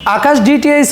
আকাশ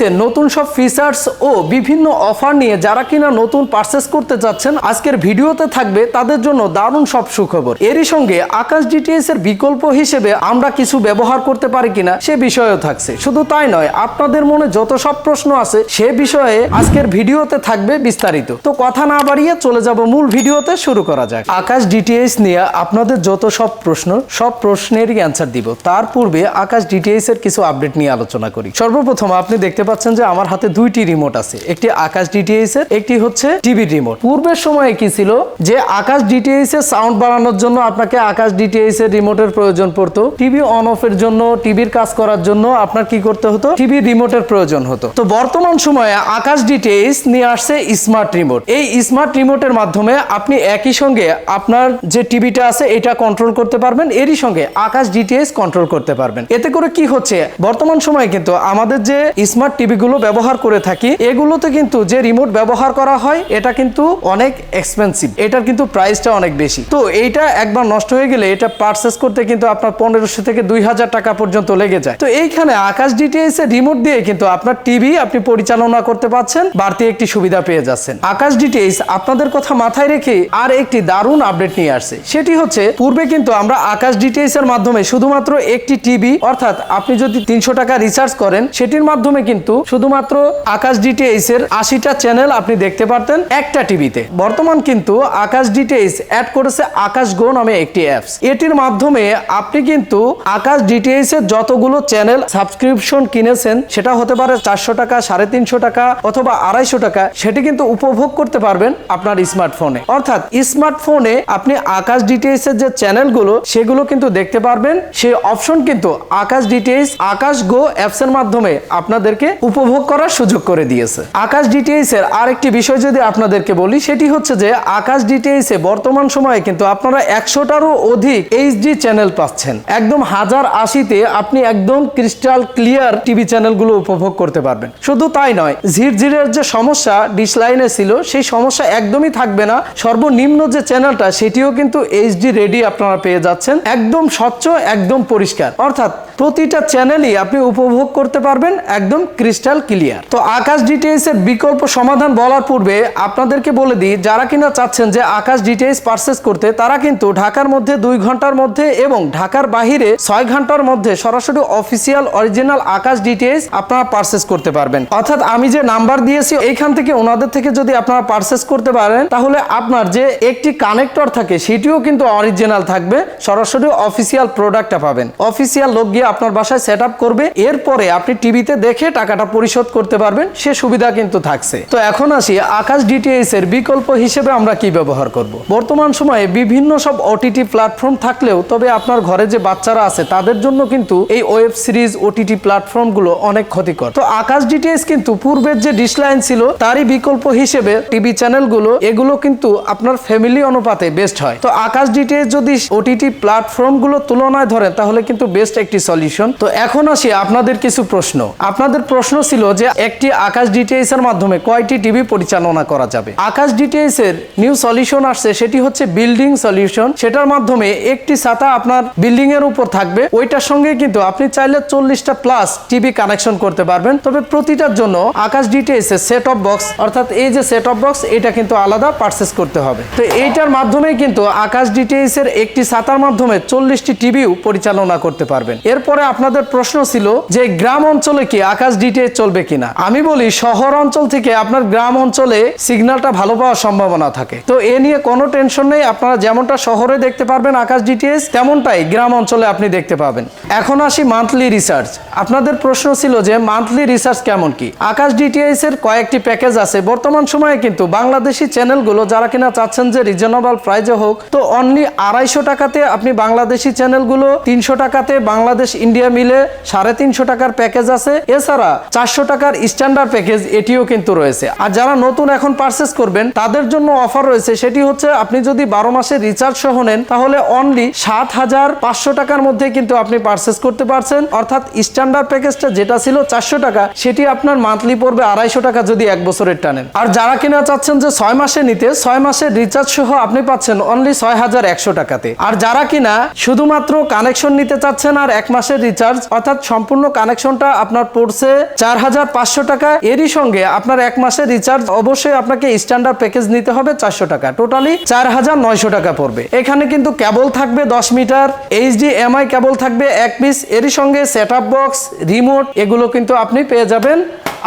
এর নতুন সব ফিচার্স ও বিভিন্ন অফার নিয়ে যারা কিনা নতুন পারচেস করতে যাচ্ছেন আজকের ভিডিওতে থাকবে তাদের জন্য দারুণ সব সুখবর। এরই সঙ্গে আকাশ ডিটিএইচ এর বিকল্প হিসেবে আমরা কিছু ব্যবহার করতে পারি কিনা সে বিষয়েও থাকছে। শুধু তাই নয়, আপনাদের মনে যত সব প্রশ্ন আছে সে বিষয়ে আজকের ভিডিওতে থাকবে বিস্তারিত। তো কথা না বাড়িয়ে চলে যাব মূল ভিডিওতে, শুরু করা যাক। আকাশ ডিটিএইচ নিয়ে আপনাদের যত সব প্রশ্ন, সব প্রশ্নেরই অ্যান্সার দিব। তার পূর্বে আকাশ ডিটিএইচ এর কিছু আপডেট নিয়ে আলোচনা করি। সর্বপ্রথম আপনি দেখতে পাচ্ছেন যে আমার হাতে দুইটি রিমোট আছে। একটি আকাশ ডিটিএইচ এর, একটি হচ্ছে টিভি রিমোট পূর্বের সময়ে কি ছিল যে আকাশ ডিটিএইচ এর সাউন্ড বাড়ানোর জন্য আপনাকে আকাশ ডিটিএইচ এর রিমোটের প্রয়োজন পড়তো। টিভি অন অফ এর জন্য টিভির কাজ করার জন্য আপনার কি করতে হতো? টিভি রিমোটের প্রয়োজন হতো। তো বর্তমান সময়ে আকাশ ডিটিএইচ নিয়ে আসছে স্মার্ট রিমোট এই স্মার্ট রিমোটের মাধ্যমে আপনি একই সঙ্গে আপনার যে টিভিটা আছে, এটা কন্ট্রোল করতে পারবেন। এরই সঙ্গে আকাশ ডিটিএইচ কন্ট্রোল করতে পারবেন। এতে করে কি হচ্ছে? বর্তমান সময়ে কিন্তু আমাদের যে স্মার্ট টিভি গুলো ব্যবহার করে থাকি, এগুলোতে কিন্তু যে রিমোট ব্যবহার করা হয়, এটা কিন্তু অনেক এক্সপেন্সিভ এটার কিন্তু প্রাইসটা অনেক বেশি। তো এইটা একবার নষ্ট হয়ে গেলে এটা পারচেস করতে কিন্তু আপনার পনেরোশো থেকে দুই হাজার টাকা পর্যন্ত লেগে যায়। তো এইখানে আকাশ ডিটিএস এর রিমোট দিয়ে কিন্তু আপনার টিভি আপনি পরিচালনা করতে পারছেন, বাড়তি একটি সুবিধা পেয়ে যাচ্ছেন। আকাশ ডিটিএস আপনাদের কথা মাথায় রেখে আর একটি দারুণ আপডেট নিয়ে আসছে। সেটি হচ্ছে, পূর্বে কিন্তু আমরা আকাশ ডিটিএস এর মাধ্যমে শুধুমাত্র একটি টিভি অর্থাৎ আপনি যদি তিনশো টাকা রিচার্জ করেন সেটির মাধ্যমে কিন্তু শুধুমাত্র আকাশ ডিটিএইচ এর আশিটা চ্যানেল আপনি দেখতে পারতেন একটা টিভিতে। বর্তমান কিন্তু আকাশ ডিটিএইচ অ্যাড করেছে আকাশ গো নামে একটি অ্যাপস এটির মাধ্যমে আপনি কিন্তু আকাশ ডিটিএইচ এর যতগুলো চ্যানেল সাবস্ক্রিপশন কিনেছেন, সেটা হতে পারে চারশো টাকা, সাড়ে তিনশো টাকা অথবা আড়াইশো টাকা, সেটি কিন্তু উপভোগ করতে পারবেন আপনার স্মার্টফোনে অর্থাৎ স্মার্টফোনে আপনি আকাশ ডিটিএইচ এর যে চ্যানেলগুলো সেগুলো কিন্তু দেখতে পারবেন। সেই অপশন কিন্তু আকাশ ডিটিএইচ আকাশ গো অ্যাপস এর মাধ্যমে আপনাদেরকে উপভোগ করার সুযোগ করে দিয়েছে। আকাশ ডিটিএইচ এর আরেকটি বিষয় যদি আপনাদেরকে বলি, সেটি হচ্ছে যে আকাশ ডিটিএইচ এ বর্তমান সময়ে কিন্তু আপনারা একশোটারও অধিক এইচডি চ্যানেল পাচ্ছেন। একদম হাজার আশিতে আপনি একদম ক্রিস্টাল ক্লিয়ার টিভি চ্যানেলগুলো উপভোগ করতে পারবেন। শুধু তাই নয়, ঝিরঝিরের যে সমস্যা ডিশ লাইনে ছিল, সেই সমস্যা একদমই থাকবে না। সর্বনিম্ন যে চ্যানেলটা সেটিও কিন্তু এইচডি রেডি আপনারা পেয়ে যাচ্ছেন। একদম স্বচ্ছ, একদম পরিষ্কার। অর্থাৎ প্রতিটা চ্যানেলই আপনি উপভোগ করতে পারবেন। একদম ক্রিস্টাল ক্লিয়ার তো আকাশ ডিটিএস এর বিকল্প সমাধান বলার পূর্বে আপনাদেরকে বলে দিই, যারা কিনা চাচ্ছেন যে আকাশ ডিটিএস পারচেস করতে, তারা কিন্তু ঢাকার মধ্যে দুই ঘণ্টার মধ্যে এবং ঢাকার বাহিরে ছয় ঘণ্টার মধ্যে সরাসরি অফিসিয়াল অরিজিনাল আকাশ ডিটিএস আপনারা পারচেস করতে পারবেন। অর্থাৎ আমি যে নাম্বার দিয়েছি, এইখান থেকে ওনাদের থেকে যদি আপনারা পারচেস করতে পারেন, তাহলে আপনার যে একটি কানেক্টর থাকে, সেটিও কিন্তু অরিজিনাল থাকবে, সরাসরি অফিসিয়াল প্রোডাক্টটা পাবেন। অফিসিয়াল লোক গিয়ে আপনার বাসায় সেট করবে, এরপরে আপনি টিভিতে দেখে টাকাটা পরিশোধ করতে পারবেন, সে সুবিধা কিন্তু থাকছে। তো এখন আসি আকাশ ডিটিএইচ এর বিকল্প হিসেবে আমরা কি ব্যবহার করব? বর্তমান সময়ে বিভিন্ন সব ওটিটি প্ল্যাটফর্ম থাকলেও, তবে আপনার ঘরে যে বাচ্চারা আছে, তাদের জন্য কিন্তু এই ওয়েব সিরিজ ওটিটি প্ল্যাটফর্মগুলো অনেক ক্ষতিকর। তো আকাশ ডিটিএস কিন্তু পূর্বের যে ডিশ লাইন ছিল, তারই বিকল্প হিসেবে টিভি চ্যানেলগুলো এগুলো কিন্তু আপনার ফ্যামিলি অনুপাতে বেস্ট হয়। তো আকাশ ডিটিএস যদি ওটিটি প্ল্যাটফর্মগুলো তুলনায় ধরেন, তাহলে কিন্তু বেস্ট একটি সলিউশন তো এখন আসি আপনাদের কিছু প্রশ্ন। আপনাদের প্রশ্ন ছিল যে একটি আকাশ ডিটিএইচ এর মাধ্যমে কয়টি টিভি পরিচালনা করা যাবে। আকাশ ডিটিএইচ এর নিউ সলিউশন আসছে, সেটি হচ্ছে বিল্ডিং সলিউশন সেটার মাধ্যমে একটি ছাতা আপনার বিল্ডিং এর উপর থাকবে। ওইটার সঙ্গে কিন্তু আপনি চাইলে চল্লিশটা প্লাস টিভি কানেকশন করতে পারবেন। তবে প্রতিটার জন্য আকাশ ডিটিএইচ এর সেট অফ বক্স অর্থাৎ এই যে সেট অফ বক্স এটা কিন্তু আলাদা পারচেস করতে হবে। তো এইটার মাধ্যমে কিন্তু আকাশ ডিটিএইচ এর একটি ছাতার মাধ্যমে চল্লিশটি টিভিও পরিচালনা করতে পারবেন। এরপরে আপনাদের প্রশ্ন ছিল যে গ্রাম অঞ্চলে কি আকাশ ডিটিএইচ চলবে কিনা? আমি বলি শহর অঞ্চল থেকে আপনার গ্রাম অঞ্চলে সিগন্যালটা ভালো পাওয়ার সম্ভাবনা থাকে। তো এ নিয়ে কোনো টেনশন নেই, আপনারা যেমনটা শহরে দেখতে পারবেন আকাশ ডিটিএস তেমনটাই গ্রাম অঞ্চলে আপনি দেখতে পাবেন। এখন আসি মান্থলি রিসার্চ। আপনাদের প্রশ্ন ছিল যে মান্থলি রিসার্চ কেমন কি? আকাশ ডিটিএস এর কয়েকটি প্যাকেজ আছে, বর্তমান সময়ে কিন্তু বাংলাদেশি চ্যানেলগুলো যারা কিনা চাচ্ছেন যে রিজনেবল প্রাইজে হোক, তো অনলি আড়াইশো টাকাতে আপনি বাংলাদেশি চ্যানেলগুলো, তিনশো টাকাতে বাংলাদেশ ইন্ডিয়া মিলে সাড়ে তিনশো টাকার প্যাকেজ আছে। এছাড়া চারশো টাকার স্ট্যান্ডার্ড প্যাকেজ এটিও কিন্তু রয়েছে। আর যারা নতুন এখন পারচেস করবেন, তাদের জন্য অফার রয়েছে। সেটি হচ্ছে, আপনি যদি বারো মাসের রিচার্জ সহ নেন, তাহলে অনলি সাত হাজার পাঁচশো টাকার মধ্যে কিন্তু আপনি পারচেস করতে পারছেন। অর্থাৎ স্ট্যান্ডার্ড প্যাকেজটা যেটা ছিল চারশো টাকা, সেটি আপনার মান্থলি পড়বে আড়াইশো টাকা যদি এক বছরের টানেন আর যারা কিনা চাচ্ছেন যে ছয় মাসে নিতে, ছয় মাসের রিচার্জ সহ আপনি পাচ্ছেন অনলি ছয় হাজার একশো টাকাতে। আর যারা কিনা শুধুমাত্র কানেকশন নিতে চাচ্ছেন আর এক মাসের রিচার্জ অর্থাৎ সম্পূর্ণ কানেকশনটা আপনার পড়ছে চার হাজার পাঁচশো টাকা। এরই সঙ্গে আপনার এক মাসের রিচার্জ অবশ্যই আপনাকে স্ট্যান্ডার্ড প্যাকেজ নিতে হবে চারশো টাকা। টোটালি চার হাজার নয়শো টাকা পড়বে। এখানে কিন্তু কেবল থাকবে দশ মিটার এইচডি এমআই কেবল থাকবে এক পিস এরই সঙ্গে সেট বক্স রিমোট এগুলো কিন্তু আপনি পেয়ে যাবেন।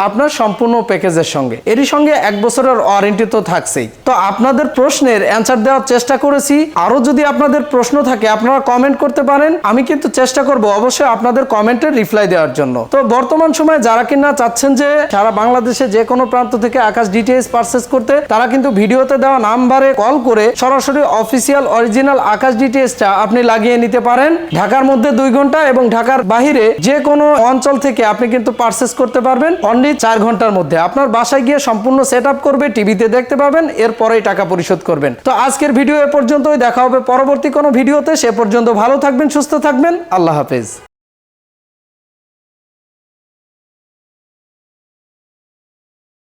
আপনার সম্পূর্ণ প্যাকেজের সঙ্গে। এরই সঙ্গে এক বছরের ওয়ারেন্টি তো থাকছেই। তো আপনাদের প্রশ্নের অ্যান্সার দেওয়ার চেষ্টা করেছি। আরও যদি আপনাদের প্রশ্ন থাকে, আপনারা কমেন্ট করতে পারেন। আমি কিন্তু চেষ্টা করব অবশ্যই আপনাদের কমেন্টের রিপ্লাই দেওয়ার জন্য। তো বর্তমান সময়ে যারা কিনা চাচ্ছেন যে সারা বাংলাদেশে যে কোনো প্রান্ত থেকে আকাশ ডিটিএস পারচেস করতে, তারা কিন্তু ভিডিওতে দেওয়া নাম্বারে কল করে সরাসরি অফিসিয়াল অরিজিনাল আকাশ ডিটিএসটা আপনি লাগিয়ে নিতে পারেন। ঢাকার মধ্যে দুই ঘণ্টা এবং ঢাকার বাহিরে যে কোনো অঞ্চল থেকে আপনি কিন্তু পারচেস করতে পারবেন। অনলি চার ঘণ্টার মধ্যে। আপনার বাসায় গিয়ে সম্পূর্ণ সেট করবে, টিভিতে দেখতে পাবেন, এরপরেই টাকা পরিশোধ করবেন। তো আজকের ভিডিও এ পর্যন্তই, দেখা হবে পরবর্তী কোনো ভিডিওতে। সে পর্যন্ত ভালো থাকবেন, সুস্থ থাকবেন। আল্লাহ হাফেজ।